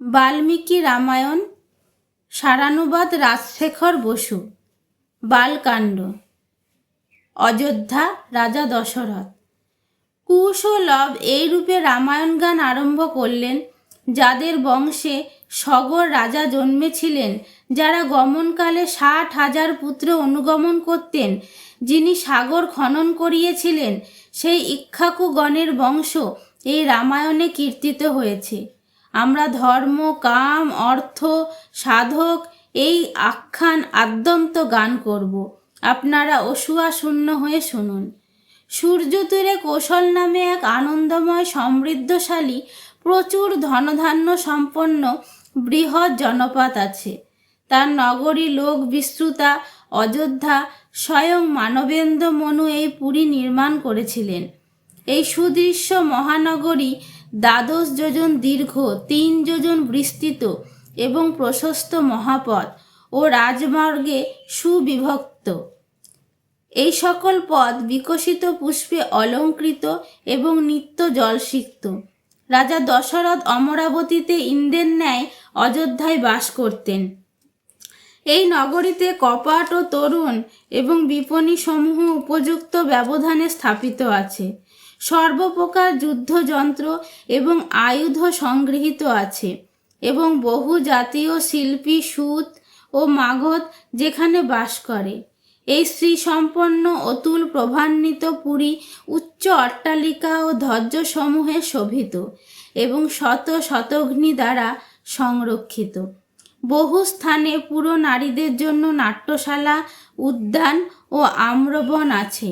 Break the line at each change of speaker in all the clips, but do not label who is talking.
বাল্মীকি রামায়ণ সারানুবাদ রাজশেখর বসু, বালকাণ্ড, অযোধ্যা রাজা দশরথ। কুশ ও লব এই রূপে রামায়ণ গান আরম্ভ করলেন, যাদের বংশে সগর রাজা জন্মেছিলেন, যারা গমনকালে ষাট হাজার পুত্র অনুগমন করতেন, যিনি সাগর খনন করিয়েছিলেন, সেই ইক্ষ্বাকু গণের বংশ এই রামায়ণে কীর্তিত হয়েছে। আমরা ধর্ম, কাম, অর্থ, সাধক, এই আখ্যান আদ্যন্ত গান করব। আপনারা অসুয়া শূন্য হয়ে শুনুন। সূর্য তীরে কৌশল নামে এক আনন্দময় সমৃদ্ধশালী, প্রচুর ধনধান্য সম্পন্ন বৃহৎ জনপদ আছে। তার নগরী লোক বিস্তৃতা, অযোধ্যা, স্বয়ং মানবেন্দ্র মনু এই পুরী নির্মাণ করেছিলেন। এই সুদৃশ্য মহানগরী দ্বাদশ যোজন দীর্ঘ, তিন যোজন বিস্তৃত এবং প্রশস্ত মহাপথ ও রাজমার্গে সুবিভক্ত। এই সকল পথ বিকশিত পুষ্পে অলঙ্কৃত এবং নিত্য জলসিক্ত। রাজা দশরথ অমরাবতীতে ইন্দ্রের ন্যায় অযোধ্যায় বাস করতেন। এই নগরীতে কপাট ও তরুণ এবং বিপণী সমূহ উপযুক্ত ব্যবধানে স্থাপিত আছে। সর্বপ্রকার যুদ্ধযন্ত্র এবং আয়ুধ সংগৃহীত আছে এবং বহু জাতীয় শিল্পী, সুত ও মাগধ যেখানে বাস করে। এই শ্রী সম্পন্ন অতুল প্রভান্বিত পুরী উচ্চ অট্টালিকা ও ধ্বজ্জসমূহে শোভিত এবং শত শতঘ্নি দ্বারা সংরক্ষিত। বহু স্থানে পুরো নারীদের জন্য নাট্যশালা, উদ্যান ও আম্রবন আছে।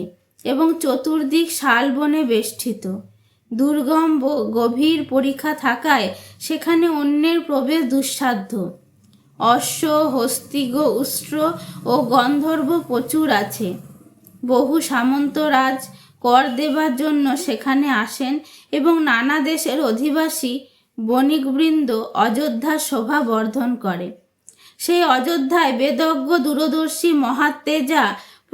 এবং চতুর্দিক শালবনে বেষ্টিত। দুর্গম গভীর পরীক্ষা থাকায় সেখানে অন্যের প্রবেশ দুঃসাধ্য। অশ্ব, হস্তিগ, উষ্ট্র ও গন্ধর্ব প্রচুর আছে। বহু সামন্তরাজ কর দেবার জন্য সেখানে আসেন এবং নানা দেশের অধিবাসী, বণিকবৃন্দ অযোধ্যার শোভা বর্ধন করে। সেই অযোধ্যায় বেদজ্ঞ, দূরদর্শী মহাত্তেজা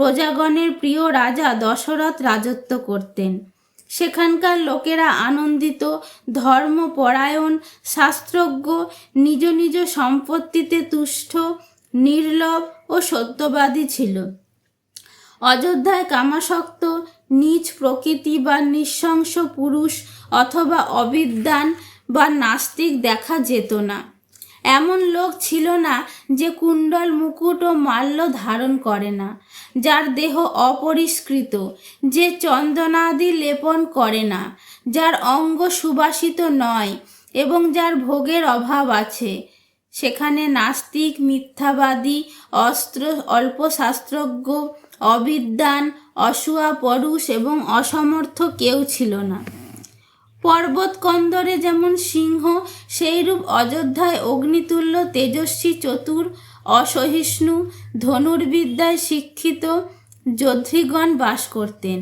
প্রজাগণের প্রিয় রাজা দশরথ রাজত্ব করতেন। সেখানকার লোকেরা আনন্দিত, ধর্মপরায়ণ, শাস্ত্রজ্ঞ, নিজ নিজ সম্পত্তিতে তুষ্ট, নির্লভ ও সত্যবাদী ছিল। অযোধ্যায় কামাসক্ত, নিজ প্রকৃতি বা নৃশংস পুরুষ অথবা অবিদ্যান বা নাস্তিক দেখা যেত না। এমন লোক ছিল না যে কুণ্ডল মুকুট ও মাল্য ধারণ করে না, যার দেহ অপরিষ্কৃত, যে চন্দনাদি লেপন করে না, যার অঙ্গ সুবাসিত নয় এবং যার ভোগের অভাব আছে। সেখানে নাস্তিক, মিথ্যাবাদী, অস্ত্র অল্প শাস্ত্রজ্ঞ অবিদ্যান অসুয়া, পরুষ এবং অসমর্থ কেউ ছিল না। পর্বত কন্দরে যেমন সিংহ, সেইরূপ অযোধ্যায় অগ্নিতুল্য, তেজস্বী চতুর, অসহিষ্ণু, ধনুর্বিদ্যায় শিক্ষিত যোদ্ধিগণ বাস করতেন।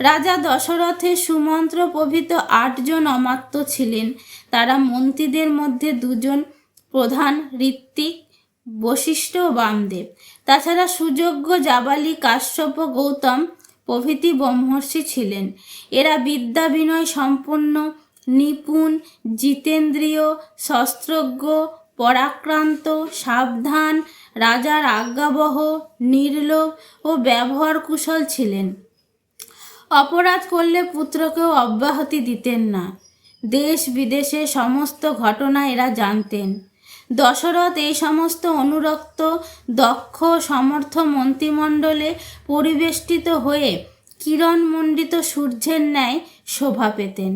রাজা দশরথের সুমন্ত্র প্রভৃত আটজন অমাত্য ছিলেন। তারা মন্ত্রীদের মধ্যে দুজন প্রধান, ঋত্বিক, বশিষ্ঠ বামদেব। তাছাড়া সুযোগ্য জাবালি কাশ্যপ গৌতম প্রভৃতি ব্রহ্মর্ষি ছিলেন। এরা বিদ্যা বিনয় সম্পন্ন, নিপুণ, জিতেন্দ্রীয়, শস্ত্রজ্ঞ, পরাক্রান্ত, সাবধান, রাজার আজ্ঞাবহ, নির্লোভ ও ব্যবহার কুশল ছিলেন। অপরাধ করলে পুত্রকেও অব্যাহতি দিতেন না। দেশ বিদেশে সমস্ত ঘটনা এরা জানতেন। দশরথ এই সমস্ত অনুরক্ত দক্ষ সমর্থ মন্ত্রিমণ্ডলে পরিবেষ্টিত হয়ে কিরণমণ্ডিত সূর্যের ন্যায় শোভা পেতেন।